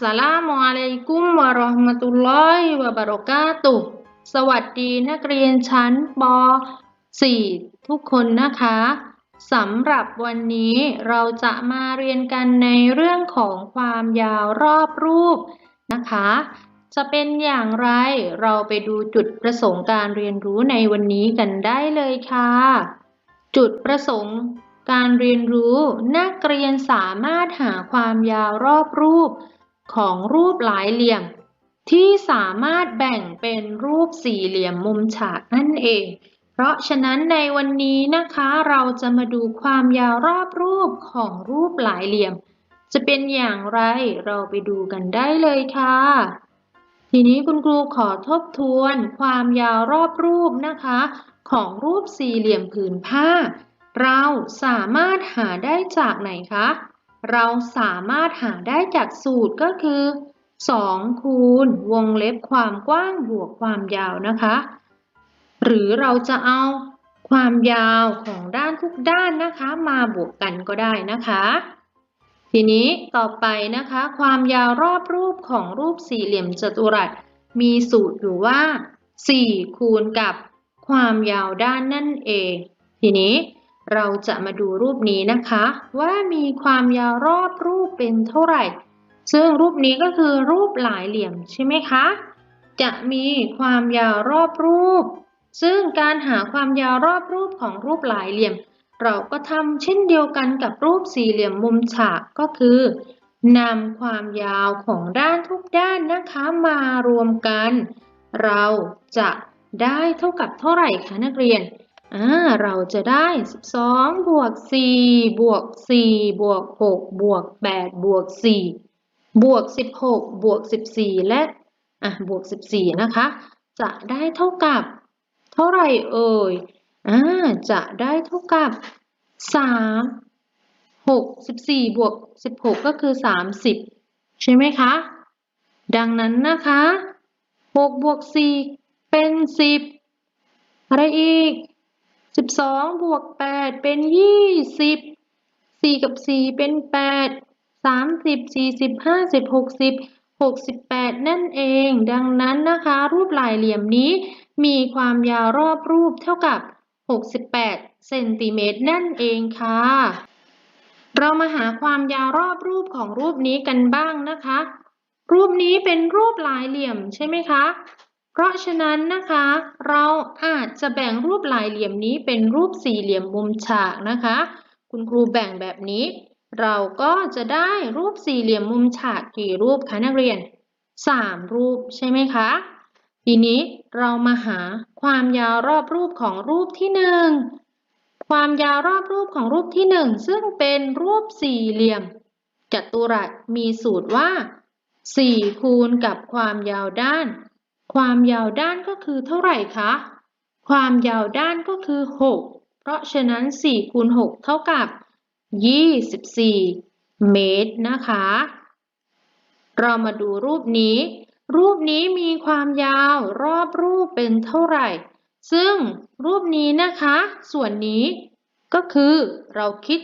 สลามุอะลัยกุมวะราะห์มะตุลลอฮิวะบะเราะกาตุสวัสดีนักเรียนชั้นป .4 ทุกคนนะคะสำหรับวันนี้เราจะมาเรียนกันในเรื่องของความยาวรอบรูปนะคะ จะเป็นอย่างไรเราไปดูจุดประสงค์การเรียนรู้ในวันนี้กันได้เลยค่ะ จุดประสงค์การเรียนรู้นักเรียนสามารถหาความยาวรอบรูป ของรูปหลายเหลี่ยม ที่สามารถแบ่งเป็นรูปสี่เหลี่ยมมุมฉากนั่นเอง เพราะฉะนั้นในวันนี้นะคะเราจะมาดูความยาวรอบรูปของรูปหลายเหลี่ยม จะเป็นอย่างไรเราไปดูกันได้เลยค่ะ ทีนี้คุณครูขอทบทวน ความยาวรอบรูปนะคะ ของรูปสี่เหลี่ยมผืนผ้า เราสามารถหาได้จากไหนคะ เราสามารถหาได้จากสูตรก็คือ 2 คูณวงเล็บความกว้างบวกความยาวนะคะ หรือเราจะเอาความยาวของด้านทุกด้านนะคะ มาบวกกันก็ได้นะคะ ทีนี้ต่อไปนะคะ ความยาวรอบรูปของรูปสี่เหลี่ยมจัตุรัส มีสูตรอยู่ว่า 4 คูณกับความยาวด้านนั่นเอง ทีนี้ เราจะมาดูรูปนี้นะคะ ว่ามีความยาวรอบรูปเป็นเท่าไหร่ ซึ่งรูปนี้ก็คือรูปหลายเหลี่ยมใช่ไหมคะ จะมีความยาวรอบรูป ซึ่งการหาความยาวรอบรูปของรูปหลายเหลี่ยม เราก็ทำเช่นเดียวกันกับรูปสี่เหลี่ยมมุมฉากก็คือนำความยาวของด้านทุกด้านนะคะมารวมกัน เราจะได้เท่ากับเท่าไหร่คะนักเรียน อ่าเราจะได้ 12 บวก 4 บวก 4 บวก 6 บวก 8 บวก 4 บวก 16 บวก 14 และ อะ บวก 14 นะคะ จะได้เท่ากับ เท่าไหร่เอ่ย อ่า จะได้เท่ากับ 3 6 14 บวก 16 ก็คือ 30 ใช่ไหมคะ ดังนั้นนะคะ 6 บวก 4 เป็น 10 อะไรอีก สิบสองบวกแปดเป็นยี่สิบสี่กับสี่เป็นแปดสามสิบสี่สิบห้าสิบหกสิบหกสิบแปดนั่นเอง ดังนั้นนะคะ รูปหลายเหลี่ยมนี้ มีความยาวรอบรูปเท่ากับหกสิบแปดเซนติเมตรนั่นเองค่ะ เรามาหาความยาวรอบรูปของรูปนี้กันบ้างนะคะ รูปนี้เป็นรูปหลายเหลี่ยมใช่ไหมคะ เพราะฉะนั้นนะคะ เราอาจจะแบ่งรูปหลายเหลี่ยมนี้เป็นรูปสี่เหลี่ยมมุมฉากนะคะ คุณครูแบ่งแบบนี้ เราก็จะได้รูปสี่เหลี่ยมมุมฉากกี่รูปคะนักเรียน 3 รูปใช่ไหมคะ ทีนี้เรามาหาความยาวรอบรูปของรูปที่1ความยาวรอบรูปของรูปที่1ซึ่งเป็นรูปสี่เหลี่ยมจัตุรัสมีสูตรว่า4คูณกับความยาวด้าน ความยาวด้านก็คือเท่าไหร่คะ ความยาวด้านก็คือ 6 เพราะฉะนั้น 4 คูณ 6 เท่ากับ 24 เมตรนะคะ เรามาดูรูปนี้ รูปนี้มีความยาวรอบรูปเป็นเท่าไหร่ ซึ่งรูปนี้นะคะ ส่วนนี้ก็คือเราคิด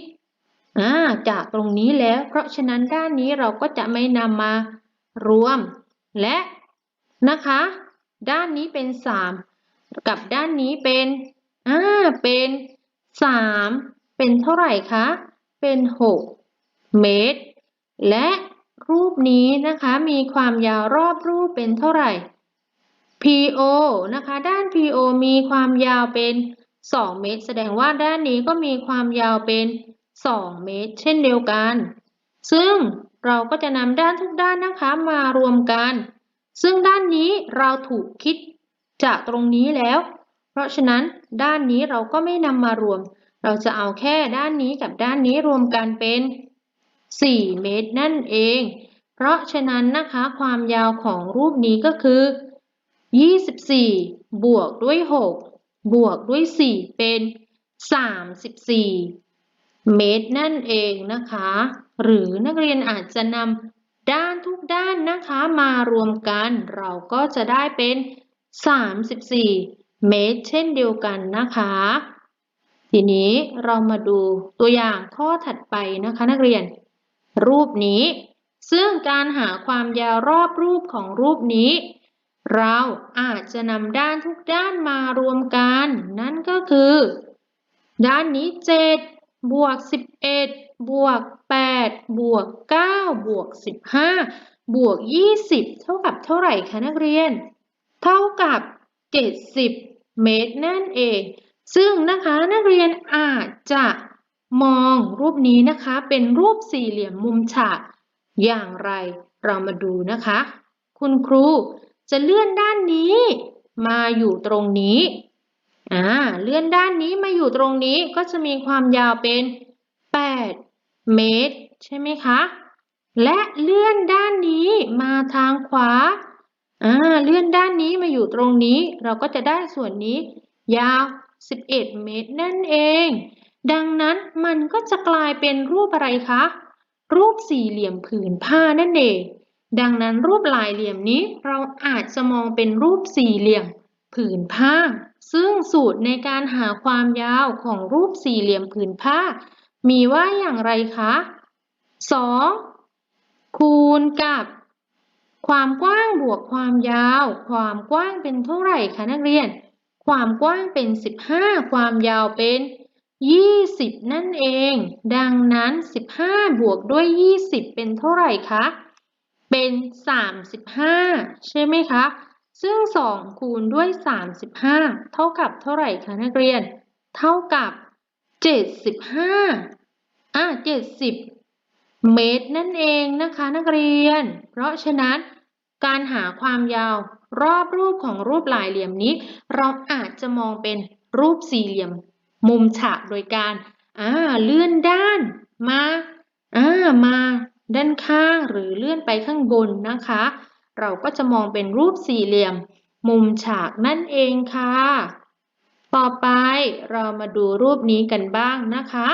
จากตรงนี้แล้ว เพราะฉะนั้นด้านนี้เราก็จะไม่นำมารวม และ นะคะ ด้านนี้เป็น 3 กับด้านนี้เป็นอ่าเป็น 3 เป็นเท่าไหร่คะ เป็น 6 เมตร และรูปนี้นะคะมีความยาวรอบรูปเป็นเท่าไหร่ PO นะคะ ด้าน PO มีความยาวเป็น 2 เมตร แสดงว่าด้านนี้ก็มีความยาวเป็น 2 เมตร เช่นเดียวกัน ซึ่งเราก็จะนำด้านทุกด้านนะคะมารวมกัน ซึ่งด้านนี้เราถูกคิดจากตรงนี้แล้ว เพราะฉะนั้นด้านนี้เราก็ไม่นำมารวม เราจะเอาแค่ด้านนี้กับด้านนี้รวมกันเป็น 4 เมตรนั่นเอง เพราะฉะนั้นนะคะความยาวของรูปนี้ก็คือ 24 บวกด้วย 6 บวกด้วย 4 เป็น 34 เมตรนั่นเองนะคะ หรือนักเรียนอาจจะนำ ด้านทุกด้านนะคะมารวมกันเราก็จะได้เป็น 34 เมตร เช่นเดียวกันนะคะ ทีนี้เรามาดูตัวอย่างข้อถัดไปนะคะนักเรียน รูปนี้ ซึ่งการหาความยาวรอบรูปของรูปนี้ เราอาจจะนำด้านทุกด้านมารวมกัน นั่นก็คือ ด้านนี้ 7 บวก 11 บวก8บวก9บวก15บวก20เท่ากับเท่าไหร่คะนักเรียน เท่ากับ70เมตรนั่นเอง ซึ่งนะคะนักเรียนอาจจะมองรูปนี้นะคะ เป็นรูปสี่เหลี่ยมมุมฉากอย่างไรเรามาดูนะคะ คุณครูจะเลื่อนด้านนี้ มาอยู่ตรงนี้อ่าเลื่อนด้านนี้มาอยู่ตรงนี้ก็จะมีความยาวเป็น 8 เมตรใช่ไหมคะ และเลื่อนด้านนี้มาทางขวาอ่าเลื่อนด้านนี้มาอยู่ตรงนี้ เราก็จะได้ส่วนนี้ยาว 11 เมตรนั่นเอง ดังนั้นมันก็จะกลายเป็นรูปอะไรคะ รูปสี่เหลี่ยมผืนผ้านั่นเอง ดังนั้นรูปลายเหลี่ยมนี้เราอาจจะมองเป็นรูปสี่เหลี่ยมผืนผ้า ซึ่งสูตรในการหาความยาวของรูปสี่เหลี่ยมผืนผ้า มีว่าอย่างไรคะ 2. คูณกับ ความกว้างบวกความยาว ความกว้างเป็นเท่าไหร่คะนักเรียน ความกว้างเป็น 15 ความยาวเป็น 20 นั่นเอง ดังนั้น 15 บวกด้วย 20 เป็นเท่าไหร่คะ เป็น 35 ใช่ไหมคะ ซึ่ง 2 คูณด้วย 35 เท่ากับเท่าไหร่คะนักเรียน เท่ากับ 75 อะ70เมตรนั่นเองนะคะนักเรียน เพราะฉะนั้นการหาความยาวรอบรูปของรูปหลายเหลี่ยมนี้ เราอาจจะมองเป็นรูปสี่เหลี่ยม มุมฉากโดยการอ่าเลื่อนด้านมาอ่ามาด้านข้างหรือเลื่อนไปข้างบนนะคะ เราก็จะมองเป็นรูปสี่เหลี่ยม มุมฉากนั่นเองค่ะ ต่อไปเรามาดูรูปนี้กันบ้างนะคะ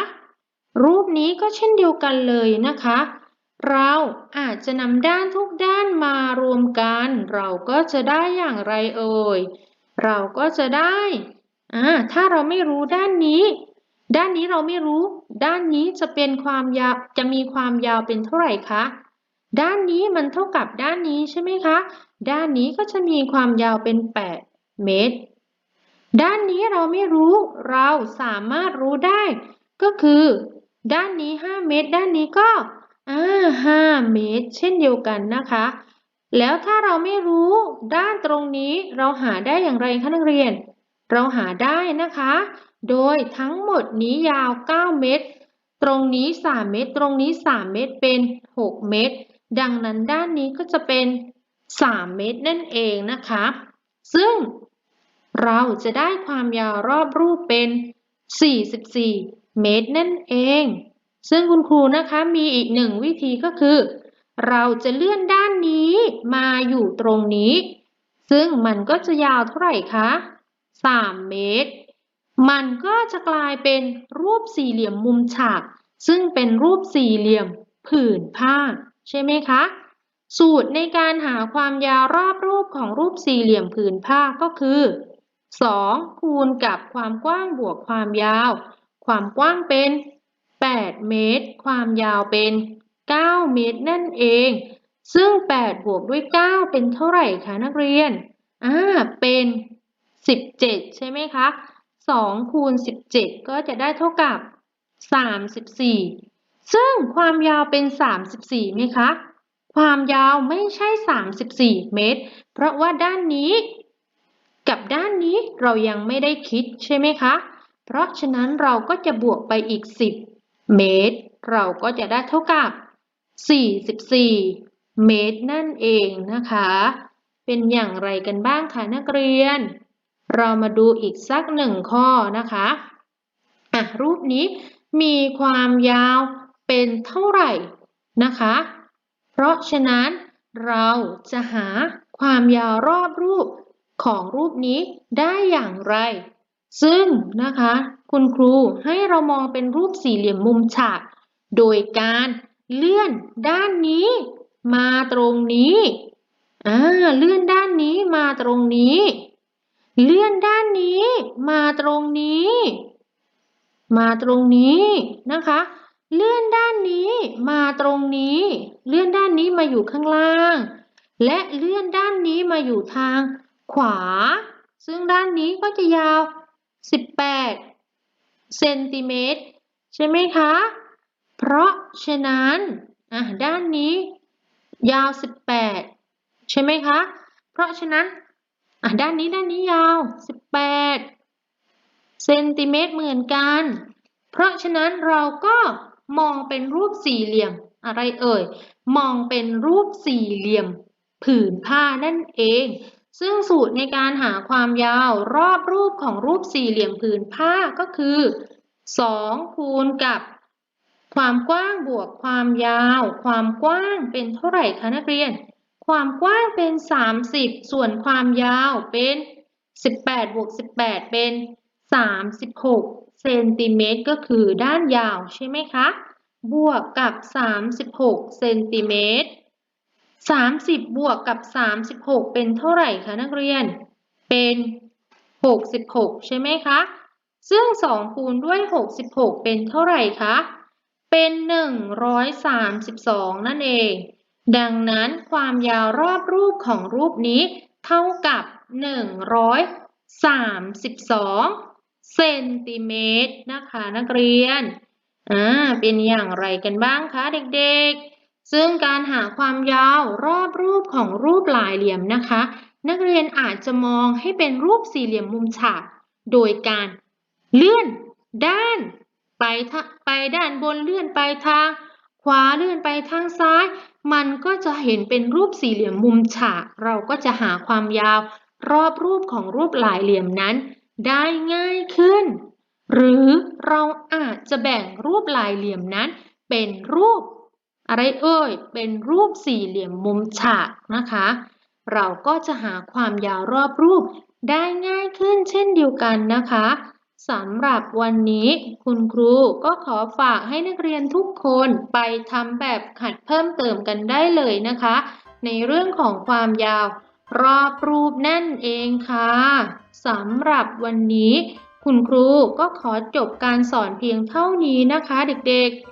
รูปนี้ก็เช่นเดียวกันเลยนะคะ เราอาจจะนำด้านทุกด้านมารวมกัน เราก็จะได้อย่างไรเอ่ย เราก็จะได้อ่าถ้าเราไม่รู้ด้านนี้ ด้านนี้เราไม่รู้ ด้านนี้จะเป็นความยาวจะมีความยาวเป็นเท่าไหร่คะด้านนี้มันเท่ากับด้านนี้ใช่ไหมคะ ด้านนี้ก็จะมีความยาวเป็น 8 เมตร ด้านนี้เราไม่รู้ เราสามารถรู้ได้ ก็คือ ด้านนี้ 5 เมตร ด้านนี้ก็อ่า5เมตร เช่นเดียวกันนะคะ แล้วถ้าเราไม่รู้ด้านตรงนี้เราหาได้อย่างไรคะนักเรียน เราหาได้นะคะ โดยทั้งหมดนี้ยาว 9 เมตร ตรงนี้ 3 เมตร ตรงนี้ 3 เมตรเป็น 6 เมตร ดังนั้นด้านนี้ก็จะเป็น 3 เมตรนั่นเองนะคะ ซึ่งเราจะได้ความยาวรอบรูปเป็น 44 เมตรนั่นเอง ซึ่งคุณครูนะคะมีอีกหนึ่งวิธีก็คือ เราจะเลื่อนด้านนี้มาอยู่ตรงนี้ ซึ่งมันก็จะยาวเท่าไหร่คะ 3 เมตร มันก็จะกลายเป็นรูปสี่เหลี่ยมมุมฉาก ซึ่งเป็นรูปสี่เหลี่ยมผืนผ้า ใช่ไหมคะสูตรในการหาความยาวรอบรูปของรูปสี่เหลี่ยมผืนผ้าก็คือ 2 คูณกับความกว้างบวกความยาว ความกว้างเป็น 8 เมตร ความยาวเป็น 9 เมตรนั่นเอง ซึ่ง 8 บวกด้วย 9 เป็นเท่าไหร่คะนักเรียน อ่า เป็น 17 ใช่ไหมคะ 2 คูณ 17 ก็จะได้เท่ากับ 34 ซึ่งความยาวเป็น 34ไหมคะ ความยาวไม่ใช่ 34 เมตร เพราะว่าด้านนี้ กับด้านนี้เรายังไม่ได้คิดใช่ไหมคะ เพราะฉะนั้นเราก็จะบวกไปอีก 10 เมตร เราก็จะได้เท่ากับ 44 เมตรนั่นเองนะคะ เป็นอย่างไรกันบ้างคะนักเรียน เรามาดูอีกสักหนึ่งข้อนะคะอะรูปนี้มีความยาวเป็นเท่าไหร่นะคะ เพราะฉะนั้นเราจะหาความยาวรอบรูปของรูปนี้ได้อย่างไร ซึ่งนะคะคุณครูให้เรามองเป็นรูปสี่เหลี่ยมมุมฉาก โดยการเลื่อนด้านนี้ มาตรงนี้อ่าเลื่อนด้านนี้มาตรงนี้ เลื่อนด้านนี้มาตรงนี้ มาตรงนี้นะคะ เลื่อนด้านนี้มาตรงนี้ เลื่อนด้านนี้มาอยู่ข้างล่าง และเลื่อนด้านนี้มาอยู่ทางขวา ซึ่งด้านนี้ก็จะยาว 18 เซนติเมตร ใช่ไหมคะ เพราะฉะนั้นด้านนี้ยาว 18 ใช่ไหมคะ เพราะฉะนั้นด้านนี้ด้านนี้ยาว 18 เซนติเมตรเหมือนกัน เพราะฉะนั้นเราก็มองเป็นรูปสี่เหลี่ยมอะไรเอ่ย มองเป็นรูปสี่เหลี่ยมผืนผ้านั่นเอง ซึ่งสูตรในการหาความยาวรอบรูปของรูปสี่เหลี่ยมผืนผ้าก็คือ 2 คูณกับ ความกว้างบวกความยาว ความกว้างเป็นเท่าไหร่คะนักเรียน ความกว้างเป็น 30 ส่วนความยาวเป็น 18บวก18 เป็น 36 เซนติเมตรก็คือด้านยาวใช่ไหมคะ บวกกับ 36 เซนติเมตร 30 บวกกับ 36 เป็นเท่าไหร่คะนักเรียน เป็น 66 ใช่ไหมคะ ซึ่ง 2 คูณด้วย 66 เป็นเท่าไหร่คะ เป็น 132 นั่นเอง ดังนั้นความยาวรอบรูปของรูปนี้เท่ากับ 132 เซนติเมตรนะคะนักเรียน อ่า เป็นอย่างไรกันบ้างคะเด็กๆ ซึ่งการหาความยาวรอบรูปของรูปหลายเหลี่ยมนะคะ นักเรียนอาจจะมองให้เป็นรูปสี่เหลี่ยมมุมฉาก โดยการเลื่อนด้าน ไปไปด้านบนเลื่อนไปทางขวาเลื่อนไปทางซ้าย มันก็จะเห็นเป็นรูปสี่เหลี่ยมมุมฉาก เราก็จะหาความยาว รอบรูปของรูปหลายเหลี่ยมนั้น ได้ง่ายขึ้น หรือเราอาจจะแบ่งรูปหลายเหลี่ยมนั้น เป็นรูป อะไรเอ่ย เป็นรูปสี่เหลี่ยมมุมฉากนะคะ เราก็จะหาความยาวรอบรูปได้ง่ายขึ้นเช่นเดียวกันนะคะสำหรับวันนี้คุณครูก็ขอฝากให้นักเรียนทุกคนไปทำแบบขัดเพิ่มเติมกันได้เลยนะคะ ในเรื่องของความยาวรอบรูปนั่นเองค่ะสำหรับวันนี้ คุณครูก็ขอจบการสอนเพียงเท่านี้นะคะเด็กๆ